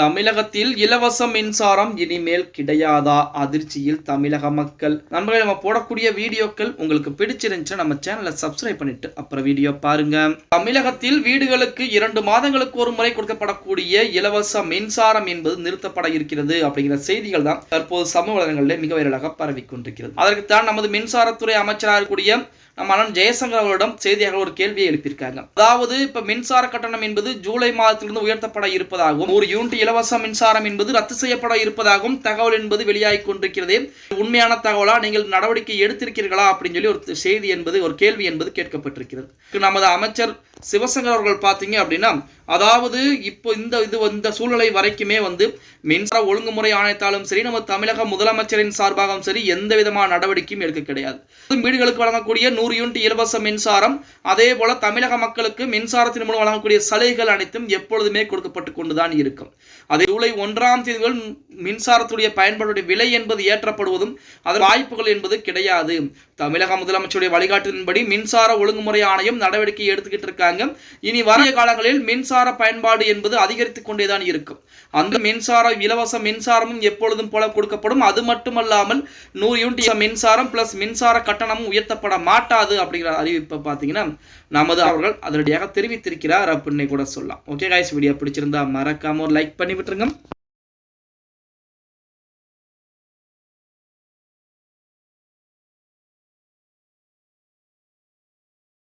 தமிழகத்தில் இலவச மின்சாரம் இனிமேல் கிடையாதா? அதிர்ச்சியில் தமிழக மக்கள். நண்பர்கள் நம்ம போடக்கூடிய வீடியோக்கள் உங்களுக்கு பிடிச்சிருந்துச்சு நம்ம சேனலை சப்ஸ்கிரைப் பண்ணிட்டு அப்புறம் வீடியோ பாருங்க. தமிழகத்தில் வீடுகளுக்கு இரண்டு மாதங்களுக்கு ஒரு முறை கொடுக்கப்படக்கூடிய இலவச மின்சாரம் என்பது நிறுத்தப்பட இருக்கிறது அப்படிங்கிற செய்திகள் தான் தற்போது சமூக வலைதளங்களில் மிக வைரலாக பரவி கொண்டிருக்கிறது. அதற்குத்தான் நமது மின்சாரத்துறை அமைச்சராக இருக்கக்கூடிய நம்ம அண்ணன் ஜெயசங்கர் அவர்களிடம் செய்தியாக ஒரு கேள்வியை எழுப்பியிருக்காங்க. அதாவது இப்ப மின்சார கட்டணம் என்பது ஜூலை மாதத்திலிருந்து உயர்த்தப்பட இருப்பதாகவும் ஒரு யூனிட் இலவச மின்சாரம் என்பது ரத்து செய்யப்பட இருப்பதாகவும் தகவல் என்பது வெளியாகி கொண்டிருக்கிறதே. உண்மையான தகவலா நீங்கள் நடவடிக்கை எடுத்திருக்கிறீர்களா அப்படின்னு சொல்லி ஒரு செய்தி என்பது ஒரு கேள்வி என்பது கேட்கப்பட்டிருக்கிறது. நமது அமைச்சர் சிவசங்கர் அவர்கள் பார்த்தீங்க அப்படின்னா அதாவது இப்போ இந்த இது இந்த சூழ்நிலை வரைக்குமே வந்து மின்சார ஒழுங்குமுறை ஆணையத்தாலும் சரி நம்ம தமிழக முதலமைச்சரின் சார்பாகவும் சரி எந்த விதமான நடவடிக்கையும் எடுக்க கிடையாது. வீடுகளுக்கு வழங்கக்கூடிய நூறு யூனிட் இலவச மின்சாரம் அதே போல தமிழக மக்களுக்கு மின்சாரத்தின் மூலம் வழங்கக்கூடிய சலுகைகள் அனைத்தும் எப்பொழுதுமே கொடுக்கப்பட்டு கொண்டுதான் இருக்கும். அதே ஜூலை ஒன்றாம் தேதி மின்சாரத்துடைய பயன்பாடுடைய விலை என்பது ஏற்றப்படுவதும் அதன் வாய்ப்புகள் என்பது கிடையாது. தமிழக முதலமைச்சருடைய வழிகாட்டின்படி மின்சார ஒழுங்குமுறை ஆணையம் நடவடிக்கை எடுத்துக்கிட்டு இருக்காங்க. இனி வரைய காலங்களில் மின்சார பயன்பாடு என்பது அதிகரித்து கொண்டேதான் இருக்கும். அந்த மின்சாரம் இலவச மின்சாரமும் எப்பொழுதும் போல கொடுக்கப்படும். அது மட்டுமல்லாமல் நூறு யூனிட் மின்சாரம் பிளஸ் மின்சார கட்டணமும் உயர்த்தப்பட மாட்டாது அப்படிங்கிற அறிவிப்பை பார்த்தீங்கன்னா நமது அவர்கள் அதனடியாக தெரிவித்திருக்கிறார் அப்படின்னு கூட சொல்லலாம். ஓகே காய்ஸ் வீடியோ பிடிச்சிருந்தா மறக்காம ஒரு லைக் பண்ணி விட்டுருங்க.